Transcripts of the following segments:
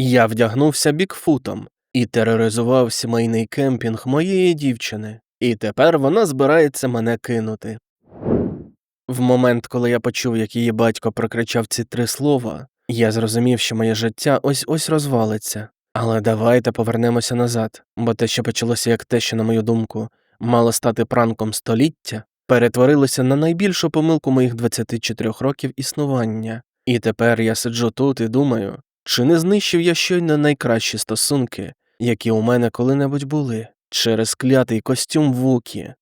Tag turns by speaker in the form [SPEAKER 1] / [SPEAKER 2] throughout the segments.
[SPEAKER 1] Я вдягнувся бікфутом і тероризував сімейний кемпінг моєї дівчини, і тепер вона збирається мене кинути. В момент, коли я почув, як її батько прокричав ці три слова, я зрозумів, що моє життя ось ось розвалиться. Але давайте повернемося назад, бо те, що почалося як те, що, на мою думку, мало стати пранком століття, перетворилося на найбільшу помилку моїх 24 років існування. І тепер я сиджу тут і думаю, чи не знищив я щойно найкращі стосунки, які у мене коли-небудь були, через клятий костюм Вукі.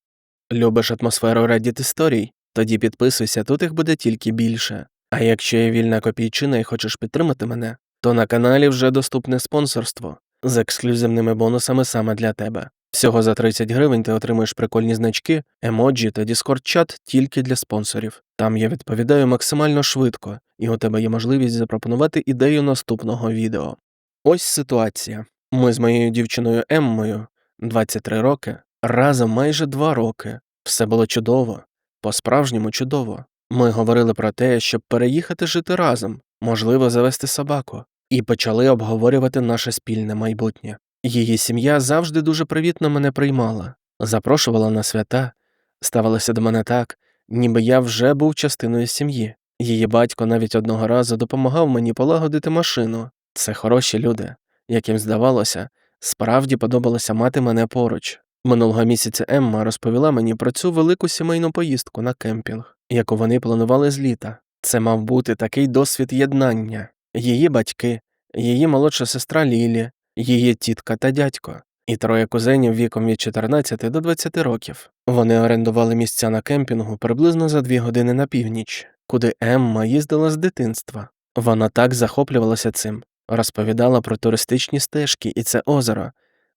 [SPEAKER 1] Любиш атмосферу Reddit історій? Тоді підписуйся, тут їх буде тільки більше. А якщо є вільна копійчина і хочеш підтримати мене, то на каналі вже доступне спонсорство з ексклюзивними бонусами саме для тебе. Всього за 30 гривень ти отримуєш прикольні значки, емоджі та Discord-чат тільки для спонсорів. Там я відповідаю максимально швидко, і у тебе є можливість запропонувати ідею наступного відео. Ось ситуація. Ми з моєю дівчиною Еммою, 23 роки, разом майже 2 роки. Все було чудово, по-справжньому чудово. Ми говорили про те, щоб переїхати жити разом, можливо, завести собаку, і почали обговорювати наше спільне майбутнє. Її сім'я завжди дуже привітно мене приймала, запрошувала на свята, ставилася до мене так, ніби я вже був частиною сім'ї. Її батько навіть одного разу допомагав мені полагодити машину. Це хороші люди, яким здавалося, справді подобалося мати мене поруч. Минулого місяця Емма розповіла мені про цю велику сімейну поїздку на кемпінг, яку вони планували з літа. Це мав бути такий досвід єднання. Її батьки, її молодша сестра Лілі, її тітка та дядько, і троє кузенів віком від 14 до 20 років. Вони орендували місця на кемпінгу приблизно за дві години на північ, куди Емма їздила з дитинства. Вона так захоплювалася цим, розповідала про туристичні стежки і це озеро,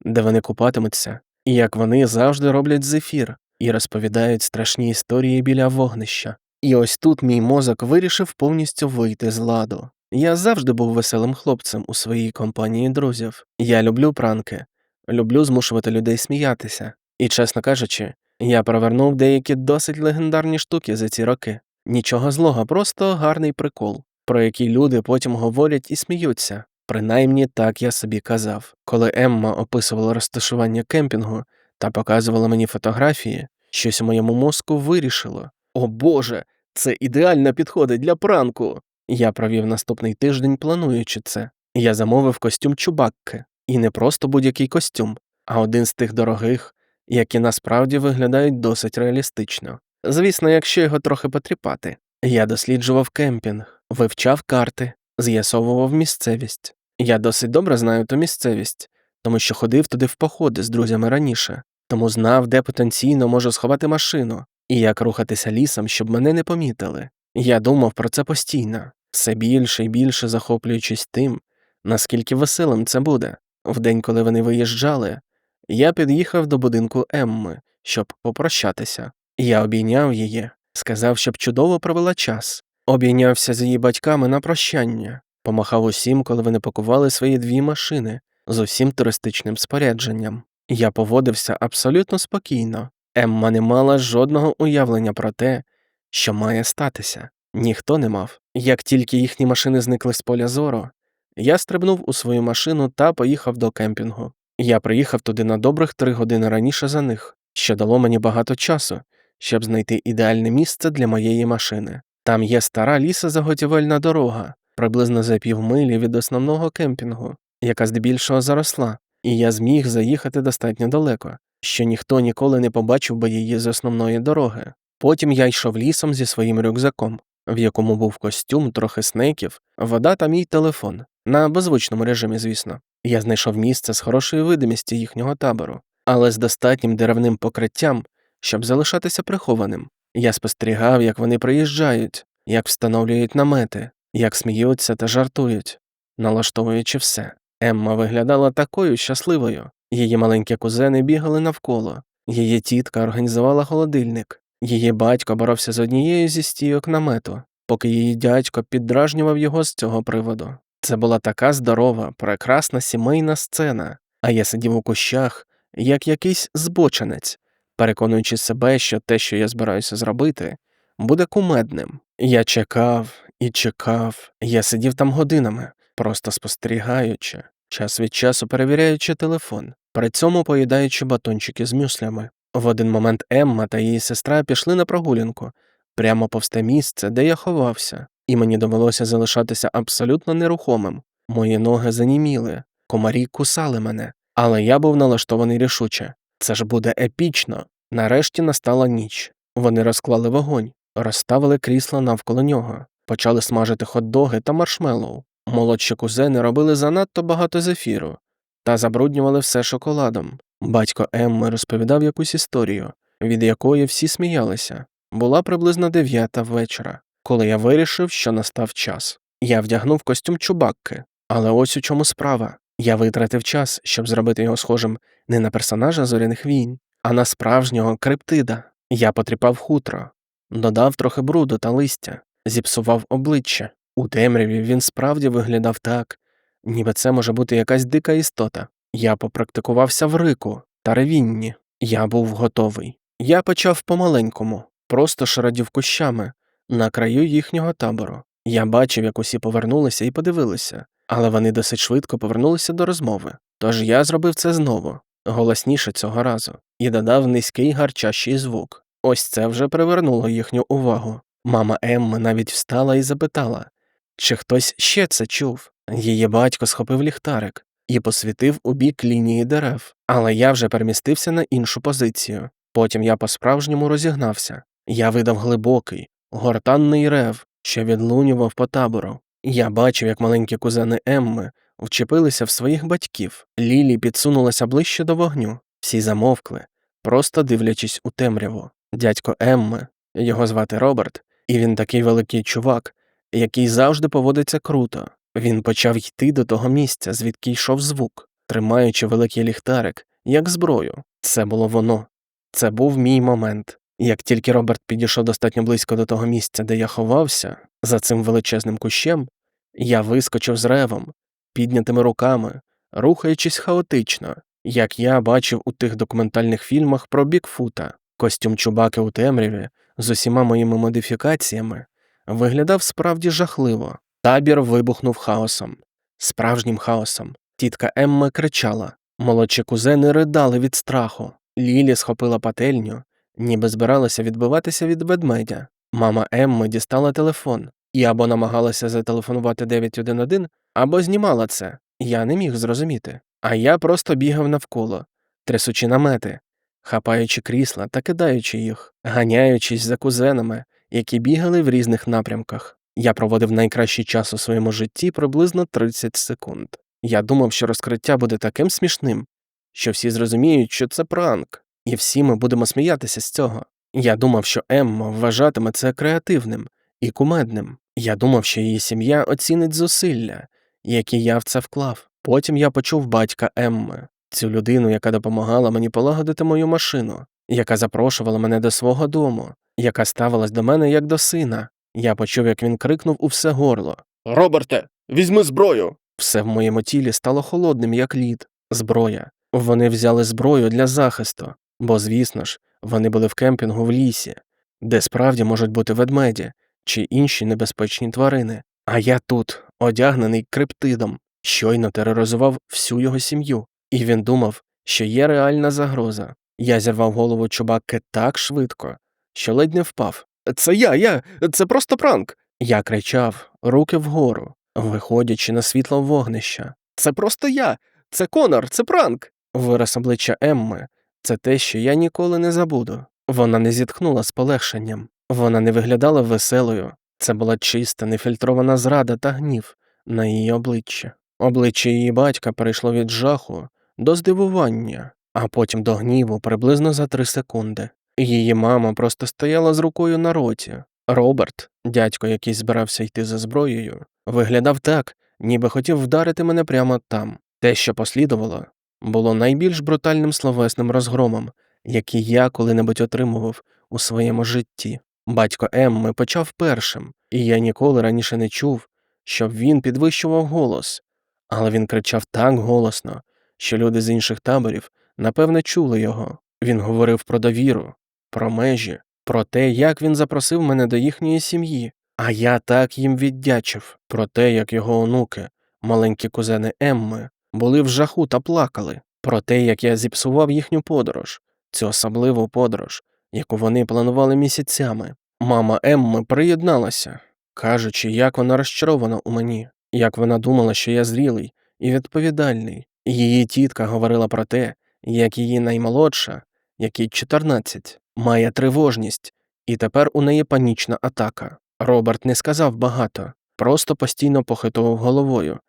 [SPEAKER 1] де вони купатимуться, і як вони завжди роблять зефір і розповідають страшні історії біля вогнища. І ось тут мій мозок вирішив повністю вийти з ладу. Я завжди був веселим хлопцем у своїй компанії друзів. Я люблю пранки, люблю змушувати людей сміятися. І, чесно кажучи, я провернув деякі досить легендарні штуки за ці роки. Нічого злого, просто гарний прикол, про який люди потім говорять і сміються. Принаймні так я собі казав. Коли Емма описувала розташування кемпінгу та показувала мені фотографії, щось у моєму мозку вирішило. О Боже, це ідеально підходить для пранку. Я провів наступний тиждень, плануючи це. Я замовив костюм чубакки, і не просто будь-який костюм, а один з тих дорогих, які насправді виглядають досить реалістично. Звісно, якщо його трохи потріпати. Я досліджував кемпінг, вивчав карти, з'ясовував місцевість. Я досить добре знаю ту місцевість, тому що ходив туди в походи з друзями раніше, тому знав, де потенційно можу сховати машину і як рухатися лісом, щоб мене не помітили. Я думав про це постійно, все більше і більше захоплюючись тим, наскільки веселим це буде. В день, коли вони виїжджали, я під'їхав до будинку Емми, щоб попрощатися. Я обійняв її, сказав, щоб чудово провела час, обійнявся з її батьками на прощання, помахав усім, коли вони пакували свої дві машини з усім туристичним спорядженням. Я поводився абсолютно спокійно. Емма не мала жодного уявлення про те, що має статися. Ніхто не мав. Як тільки їхні машини зникли з поля зору, я стрибнув у свою машину та поїхав до кемпінгу. Я приїхав туди на добрих три години раніше за них, що дало мені багато часу, щоб знайти ідеальне місце для моєї машини. Там є стара лісозаготівельна дорога, приблизно за півмилі від основного кемпінгу, яка здебільшого заросла, і я зміг заїхати достатньо далеко, що ніхто ніколи не побачив би її з основної дороги. Потім я йшов лісом зі своїм рюкзаком, в якому був костюм, трохи снеків, вода та мій телефон, на беззвучному режимі, звісно. Я знайшов місце з хорошою видимістю їхнього табору, але з достатнім деревним покриттям, щоб залишатися прихованим. Я спостерігав, як вони приїжджають, як встановлюють намети, як сміються та жартують, налаштовуючи все. Емма виглядала такою щасливою. Її маленькі кузени бігали навколо, її тітка організувала холодильник, її батько боровся з однією зі стійок намету, поки її дядько піддражнював його з цього приводу. Це була така здорова, прекрасна сімейна сцена, а я сидів у кущах, як якийсь збоченець, переконуючи себе, що те, що я збираюся зробити, буде кумедним. Я чекав і чекав, я сидів там годинами, просто спостерігаючи, час від часу перевіряючи телефон, при цьому поїдаючи батончики з мюслями. В один момент Емма та її сестра пішли на прогулянку прямо повз те місце, де я ховався, і мені довелося залишатися абсолютно нерухомим. Мої ноги заніміли, комарі кусали мене, але я був налаштований рішуче. Це ж буде епічно. Нарешті настала ніч. Вони розклали вогонь, розставили крісла навколо нього, почали смажити хот-доги та маршмеллоу. Молодші кузени робили занадто багато зефіру та забруднювали все шоколадом. Батько Емми розповідав якусь історію, від якої всі сміялися. Була приблизно дев'ята вечора, коли я вирішив, що настав час. Я вдягнув костюм чубакки, але ось у чому справа. Я витратив час, щоб зробити його схожим не на персонажа зоряних війн, а на справжнього криптида. Я потріпав хутро, додав трохи бруду та листя, зіпсував обличчя. У темряві він справді виглядав так, ніби це може бути якась дика істота. Я попрактикувався в рику та ревінні. Я був готовий. Я почав помаленькому, просто шародів кущами на краю їхнього табору. Я бачив, як усі повернулися і подивилися, але вони досить швидко повернулися до розмови. Тож я зробив це знову, голосніше цього разу, і додав низький гарчащий звук. Ось це вже привернуло їхню увагу. Мама Емми навіть встала і запитала, чи хтось ще це чув. Її батько схопив ліхтарик і посвітив у бік лінії дерев, але я вже перемістився на іншу позицію. Потім я по-справжньому розігнався. Я видав глибокий, гортанний рев, що відлунював по табору. Я бачив, як маленькі кузени Емми вчепилися в своїх батьків. Лілі підсунулася ближче до вогню. Всі замовкли, просто дивлячись у темряву. Дядько Емми, його звати Роберт, і він такий великий чувак, який завжди поводиться круто. Він почав йти до того місця, звідки йшов звук, тримаючи великий ліхтарик, як зброю. Це було воно. Це був мій момент. Як тільки Роберт підійшов достатньо близько до того місця, де я ховався, за цим величезним кущем, я вискочив з ревом, піднятими руками, рухаючись хаотично, як я бачив у тих документальних фільмах про Бікфута, костюм чубаки у темряві з усіма моїми модифікаціями, виглядав справді жахливо. Табір вибухнув хаосом, справжнім хаосом. Тітка Емма кричала, молодші кузени ридали від страху. Лілі схопила пательню, ніби збиралася відбиватися від ведмедя. Мама Емми дістала телефон і або намагалася зателефонувати 911, або знімала це. Я не міг зрозуміти. А я просто бігав навколо, трясучи намети, хапаючи крісла та кидаючи їх, ганяючись за кузенами, які бігали в різних напрямках. Я проводив найкращий час у своєму житті приблизно 30 секунд. Я думав, що розкриття буде таким смішним, що всі зрозуміють, що це пранк, і всі ми будемо сміятися з цього. Я думав, що Емма вважатиме це креативним і кумедним. Я думав, що її сім'я оцінить зусилля, які я в це вклав. Потім я почув батька Емми, цю людину, яка допомагала мені полагодити мою машину, яка запрошувала мене до свого дому, яка ставилась до мене як до сина. Я почув, як він крикнув у все горло Роберте, візьми зброю. Все в моєму тілі стало холодним, як лід, зброя. Вони взяли зброю для захисту, бо, звісно ж, вони були в кемпінгу в лісі, де справді можуть бути ведмеді чи інші небезпечні тварини. А я тут, одягнений криптидом, щойно тероризував всю його сім'ю, і він думав, що є реальна загроза. Я зірвав голову чубаки так швидко, що ледь не впав. Це я, я, це просто пранк. Я кричав, руки вгору, виходячи на світло вогнища. Це просто я, це Конор, це пранк. Вираз обличчя Емми це те, що я ніколи не забуду. Вона не зітхнула з полегшенням, вона не виглядала веселою. Це була чиста, нефільтрована зрада та гнів на її обличчі. Обличчя її батька перейшло від жаху до здивування, а потім до гніву приблизно за три секунди. Її мама просто стояла з рукою на роті. Роберт, дядько, який збирався йти за зброєю, виглядав так, ніби хотів вдарити мене прямо там. Те, що послідувало, було найбільш брутальним словесним розгромом, який я коли-небудь отримував у своєму житті. Батько Емми почав першим, і я ніколи раніше не чув, щоб він підвищував голос, але він кричав так голосно, що люди з інших таборів напевне чули його. Він говорив про довіру, про межі, про те, як він запросив мене до їхньої сім'ї, а я так їм віддячив, про те, як його онуки маленькі кузени Емми, були в жаху та плакали про те, як я зіпсував їхню подорож, цю особливу подорож, яку вони планували місяцями. Мама Емми приєдналася, кажучи, як вона розчарована у мені, як вона думала, що я зрілий і відповідальний. Її тітка говорила про те, як її наймолодша, якій 14, має тривожність, і тепер у неї панічна атака. Роберт не сказав багато, просто постійно похитував головою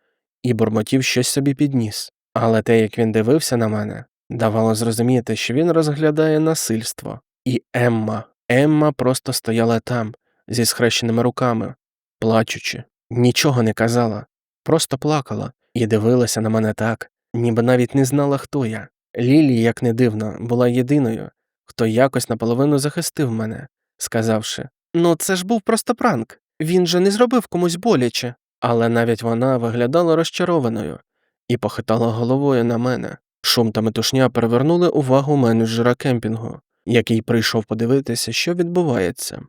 [SPEAKER 1] і бурмотів щось собі підніс. Але те, як він дивився на мене, давало зрозуміти, що він розглядає насильство. І Емма, Емма просто стояла там, зі схрещеними руками, плачучи, нічого не казала, просто плакала і дивилася на мене так, ніби навіть не знала, хто я. Лілі, як не дивно, була єдиною, хто якось наполовину захистив мене, сказавши Ну, це ж був просто пранк. Він же не зробив комусь боляче. Але навіть вона виглядала розчарованою і похитала головою на мене. Шум та метушня привернули увагу менеджера кемпінгу, який прийшов подивитися, що відбувається.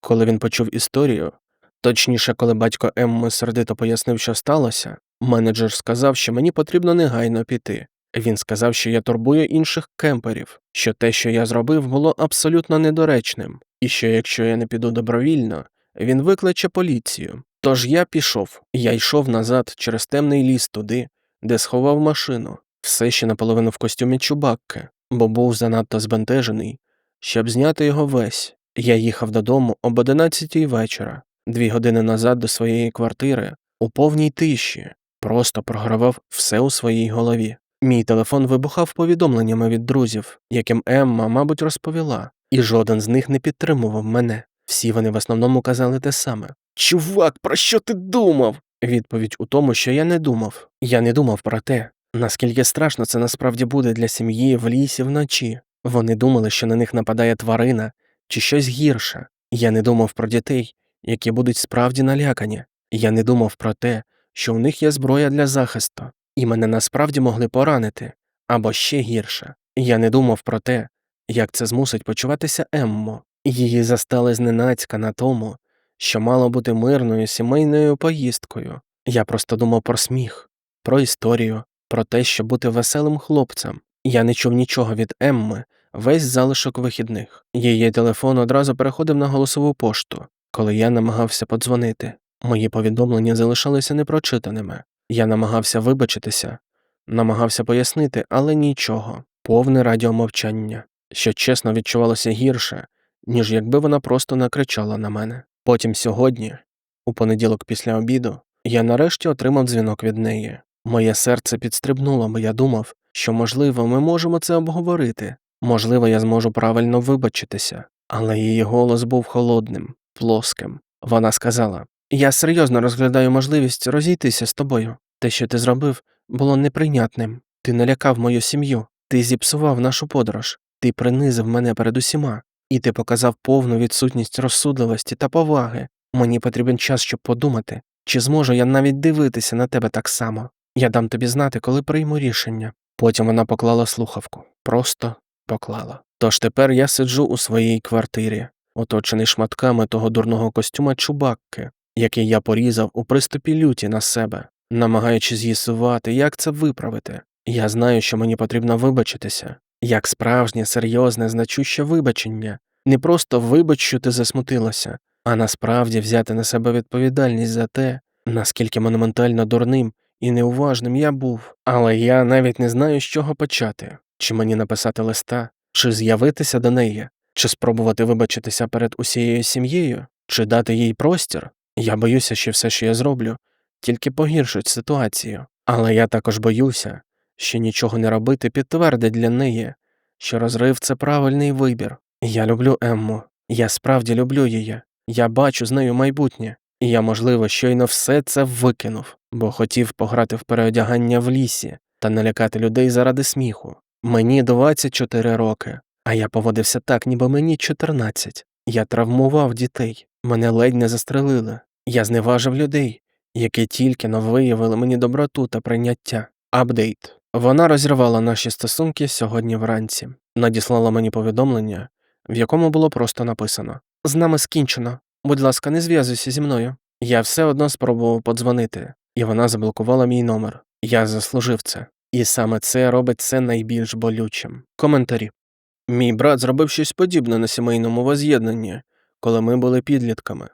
[SPEAKER 1] Коли він почув історію, точніше, коли батько Емми сердито пояснив, що сталося, менеджер сказав, що мені потрібно негайно піти. Він сказав, що я турбую інших кемперів, що те, що я зробив, було абсолютно недоречним, і що якщо я не піду добровільно, він викличе поліцію. Тож я пішов, я йшов назад через темний ліс туди, де сховав машину, все ще наполовину в костюмі чубакки, бо був занадто збентежений, щоб зняти його весь. Я їхав додому об одинадцятій вечора, дві години назад до своєї квартири, у повній тиші, просто програвав все у своїй голові. Мій телефон вибухав повідомленнями від друзів, яким Емма, мабуть, розповіла, і жоден з них не підтримував мене. Всі вони в основному казали те саме. Чувак, про що ти думав? Відповідь у тому, що я не думав. Я не думав про те, наскільки страшно це насправді буде для сім'ї в лісі вночі. Вони думали, що на них нападає тварина чи щось гірше. Я не думав про дітей, які будуть справді налякані. Я не думав про те, що в них є зброя для захисту, і мене насправді могли поранити або ще гірше. Я не думав про те, як це змусить почуватися Еммо. Її застали зненацька на тому, що мало бути мирною сімейною поїздкою. Я просто думав про сміх, про історію, про те, щоб бути веселим хлопцем. Я не чув нічого від Емми весь залишок вихідних. Її телефон одразу переходив на голосову пошту, коли я намагався подзвонити. Мої повідомлення залишалися непрочитаними. Я намагався вибачитися, намагався пояснити, але нічого, повне радіомовчання, що чесно відчувалося гірше, ніж якби вона просто накричала на мене. Потім сьогодні, у понеділок після обіду, я нарешті отримав дзвінок від неї. Моє серце підстрибнуло, бо я думав, що, можливо, ми можемо це обговорити, можливо, я зможу правильно вибачитися, але її голос був холодним, плоским. Вона сказала: Я серйозно розглядаю можливість розійтися з тобою. Те, що ти зробив, було неприйнятним. Ти налякав мою сім'ю, ти зіпсував нашу подорож, ти принизив мене перед усіма, і ти показав повну відсутність розсудливості та поваги. Мені потрібен час, щоб подумати, чи зможу я навіть дивитися на тебе так само. Я дам тобі знати, коли прийму рішення. Потім вона поклала слухавку, просто поклала. Тож тепер я сиджу у своїй квартирі, оточений шматками того дурного костюма чубакки, який я порізав у приступі люті на себе, намагаючись з'ясувати, як це виправити. Я знаю, що мені потрібно вибачитися, як справжнє, серйозне, значуще вибачення, не просто вибач, що ти засмутилася, а насправді взяти на себе відповідальність за те, наскільки монументально дурним і неуважним я був, але я навіть не знаю, з чого почати, чи мені написати листа, чи з'явитися до неї, чи спробувати вибачитися перед усією сім'єю, чи дати їй простір. Я боюся, що все, що я зроблю, тільки погіршить ситуацію, але я також боюся, що нічого не робити підтвердить для неї, що розрив це правильний вибір. Я люблю Емму, я справді люблю її, я бачу з нею майбутнє, і я, можливо, щойно все це викинув, бо хотів пограти в переодягання в лісі та налякати людей заради сміху. Мені 24 роки, а я поводився так, ніби мені 14. Я травмував дітей, мене ледь не застрелили. Я зневажив людей, які тільки но виявили мені доброту та прийняття. Апдейт. Вона розірвала наші стосунки сьогодні вранці, надіслала мені повідомлення, в якому було просто написано З нами скінчено. Будь ласка, не зв'язуйся зі мною. Я все одно спробував подзвонити, і вона заблокувала мій номер. Я заслужив це. І саме це робить це найбільш болючим. Коментарі. Мій брат зробив щось подібне на сімейному воз'єднанні, коли ми були підлітками,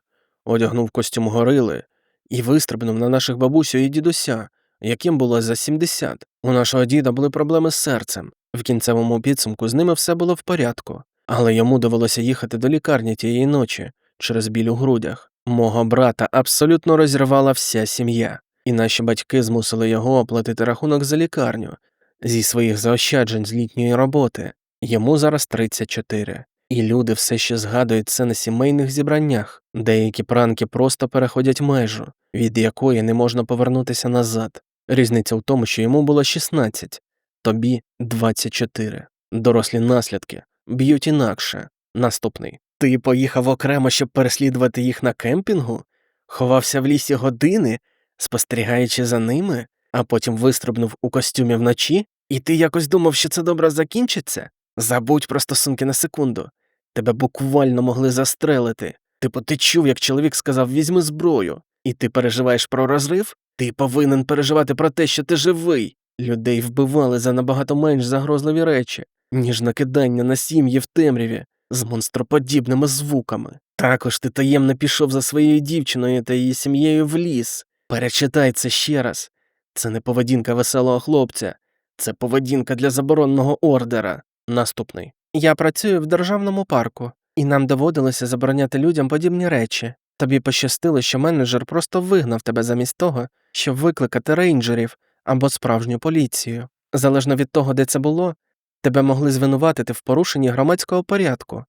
[SPEAKER 1] одягнув костюм горили і вистрибнув на наших бабусю і дідуся, яким було за 70. У нашого діда були проблеми з серцем. В кінцевому підсумку з ними все було в порядку, але йому довелося їхати до лікарні тієї ночі через біль у грудях. Мого брата абсолютно розірвала вся сім'я, і наші батьки змусили його оплатити рахунок за лікарню зі своїх заощаджень з літньої роботи. Йому зараз 34. І люди все ще згадують це на сімейних зібраннях. Деякі пранки просто переходять межу, від якої не можна повернутися назад. Різниця в тому, що йому було 16, тобі 24. Дорослі наслідки б'ють інакше. Наступний. Ти поїхав окремо, щоб переслідувати їх на кемпінгу? Ховався в лісі години, спостерігаючи за ними, а потім вистрибнув у костюмі вночі? І ти якось думав, що це добре закінчиться? Забудь про стосунки на секунду. Тебе буквально могли застрелити. Типу, ти чув, як чоловік сказав візьми зброю, і ти переживаєш про розрив? Ти повинен переживати про те, що ти живий. Людей вбивали за набагато менш загрозливі речі, ніж накидання на сім'ї в темряві з монстроподібними звуками. Також ти таємно пішов за своєю дівчиною та її сім'єю в ліс. Перечитай це ще раз. Це не поведінка веселого хлопця, це поведінка для заборонного ордера. Наступний. Я працюю в державному парку, і нам доводилося забороняти людям подібні речі. Тобі пощастило, що менеджер просто вигнав тебе замість того, щоб викликати рейнджерів або справжню поліцію. Залежно від того, де це було, тебе могли звинуватити в порушенні громадського порядку,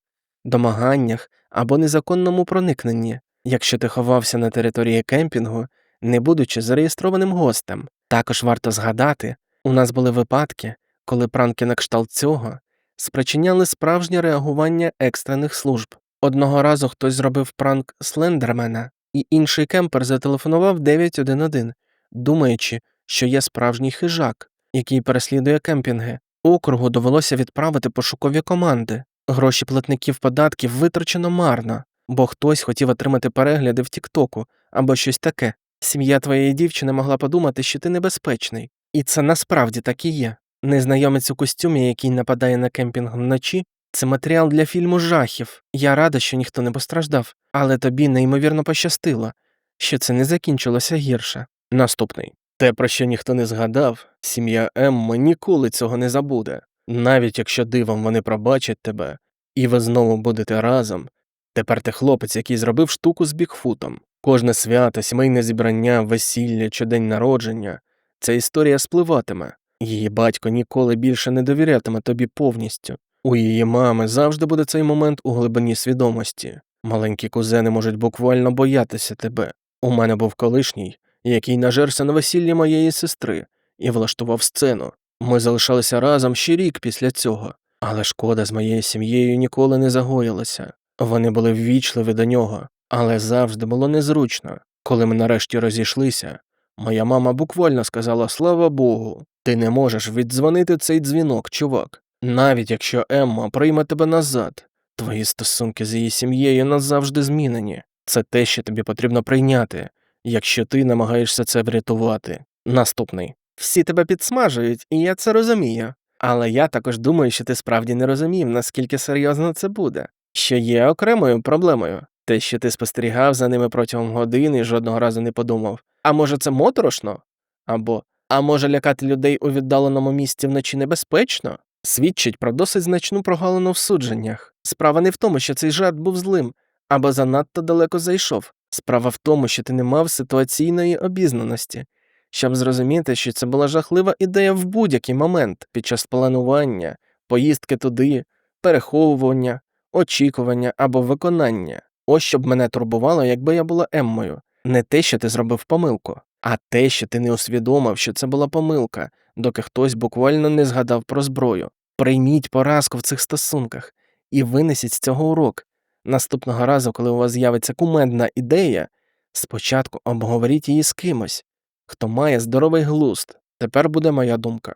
[SPEAKER 1] домаганнях або незаконному проникненні, якщо ти ховався на території кемпінгу, не будучи зареєстрованим гостем. Також варто згадати, у нас були випадки, коли пранки на кшталт цього спричиняли справжнє реагування екстрених служб. Одного разу хтось зробив пранк Слендермена, і інший кемпер зателефонував 911, думаючи, що є справжній хижак, який переслідує кемпінги. Округу довелося відправити пошукові команди. Гроші платників податків витрачено марно, бо хтось хотів отримати перегляди в Тіктоку або щось таке. Сім'я твоєї дівчини могла подумати, що ти небезпечний. І це насправді так і є. Незнайомець у костюмі, який нападає на кемпінг вночі, це матеріал для фільму жахів. Я рада, що ніхто не постраждав, але тобі неймовірно пощастило, що це не закінчилося гірше. Наступний. Те, про що ніхто не згадав, сім'я Емми ніколи цього не забуде. Навіть якщо дивом вони пробачать тебе, і ви знову будете разом. Тепер ти хлопець, який зробив штуку з Бікфутом. Кожне свято, сімейне зібрання, весілля чи день народження ця історія спливатиме. Її батько ніколи більше не довірятиме тобі повністю. У її мами завжди буде цей момент у глибині свідомості. Маленькі кузени можуть буквально боятися тебе. У мене був колишній, який нажерся на весіллі моєї сестри і влаштував сцену. Ми залишалися разом ще рік після цього, але шкода з моєю сім'єю ніколи не загоїлася. Вони були ввічливі до нього, але завжди було незручно. Коли ми нарешті розійшлися, моя мама буквально сказала Слава Богу, ти не можеш віддзвонити цей дзвінок, чувак. Навіть якщо Емма прийме тебе назад, твої стосунки з її сім'єю назавжди змінені. Це те, що тобі потрібно прийняти, якщо ти намагаєшся це врятувати. Наступний. Всі тебе підсмажують, і я це розумію. Але я також думаю, що ти справді не розумів, наскільки серйозно це буде, що є окремою проблемою. Те, що ти спостерігав за ними протягом години і жодного разу не подумав. А може, це моторошно? Або а може лякати людей у віддаленому місці вночі небезпечно? Свідчить про досить значну прогалину в судженнях. Справа не в тому, що цей жарт був злим або занадто далеко зайшов. Справа в тому, що ти не мав ситуаційної обізнаності, щоб зрозуміти, що це була жахлива ідея в будь-який момент під час планування, поїздки туди, переховування, очікування або виконання. Ось щоб мене турбувало, якби я була Еммою. Не те, що ти зробив помилку, а те, що ти не усвідомив, що це була помилка, доки хтось буквально не згадав про зброю. Прийміть поразку в цих стосунках і винесіть з цього урок. Наступного разу, коли у вас з'явиться кумедна ідея, спочатку обговоріть її з кимось, хто має здоровий глузд. Тепер буде моя думка.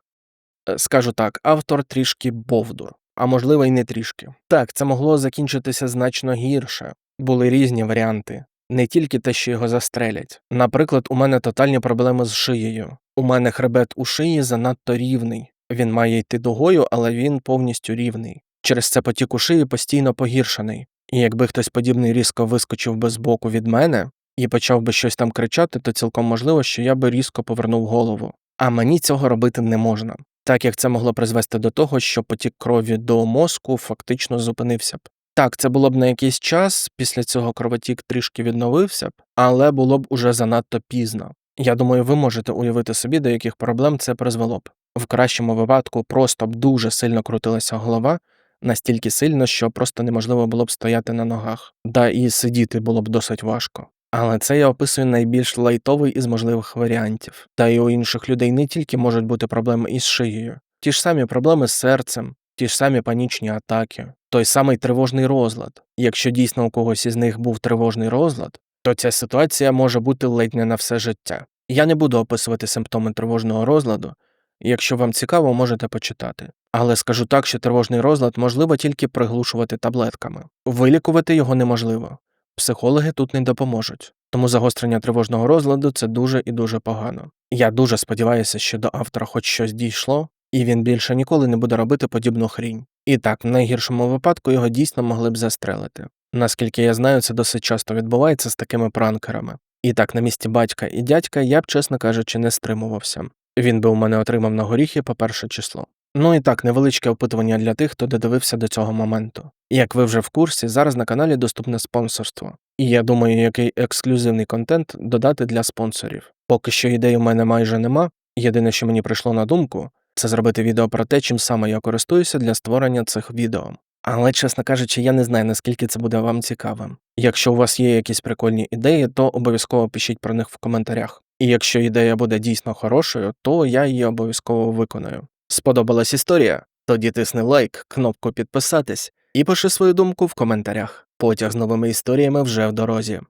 [SPEAKER 1] Е, Скажу так, автор трішки бовдур, а можливо й не трішки. Так, це могло закінчитися значно гірше. Були різні варіанти. не тільки те, що його застрелять. Наприклад, у мене тотальні проблеми з шиєю. У мене хребет у шиї занадто рівний. Він має йти дугою, але він повністю рівний. Через це потік у шиї постійно погіршений. І якби хтось подібний різко вискочив би з боку від мене і почав би щось там кричати, то цілком можливо, що я би різко повернув голову. А мені цього робити не можна, так як це могло призвести до того, що потік крові до мозку фактично зупинився б. Так, це було б на якийсь час, після цього кровотік трішки відновився б, але було б уже занадто пізно. Я думаю, ви можете уявити собі, до яких проблем це призвело б. В кращому випадку просто б дуже сильно крутилася голова, настільки сильно, що просто неможливо було б стояти на ногах, да і сидіти було б досить важко. Але це я описую найбільш лайтовий із можливих варіантів. Та й у інших людей не тільки можуть бути проблеми із шиєю, ті ж самі проблеми з серцем, ті ж самі панічні атаки, той самий тривожний розлад. Якщо дійсно у когось із них був тривожний розлад, то ця ситуація може бути ледь не на все життя. Я не буду описувати симптоми тривожного розладу. Якщо вам цікаво, можете почитати. Але скажу так, що тривожний розлад можливо тільки приглушувати таблетками. Вилікувати його неможливо. Психологи тут не допоможуть. Тому загострення тривожного розладу це дуже і дуже погано. Я дуже сподіваюся, що до автора хоч щось дійшло, і він більше ніколи не буде робити подібну хрінь. І так, в найгіршому випадку його дійсно могли б застрелити. Наскільки я знаю, це досить часто відбувається з такими пранкерами. І так, на місці батька і дядька я б, чесно кажучи, не стримувався. Він би у мене отримав на горіхи по перше число. Ну і так, невеличке опитування для тих, хто додивився до цього моменту. Як ви вже в курсі, зараз на каналі доступне спонсорство. І я думаю, який ексклюзивний контент додати для спонсорів. Поки що ідей у мене майже нема. Єдине, що мені прийшло на думку, це зробити відео про те, чим саме я користуюся для створення цих відео. Але, чесно кажучи, я не знаю, наскільки це буде вам цікавим. Якщо у вас є якісь прикольні ідеї, то обов'язково пишіть про них в коментарях. І якщо ідея буде дійсно хорошою, то я її обов'язково виконаю. Сподобалась історія? Тоді тисни лайк, кнопку підписатись і пиши свою думку в коментарях. Потяг з новими історіями вже в дорозі.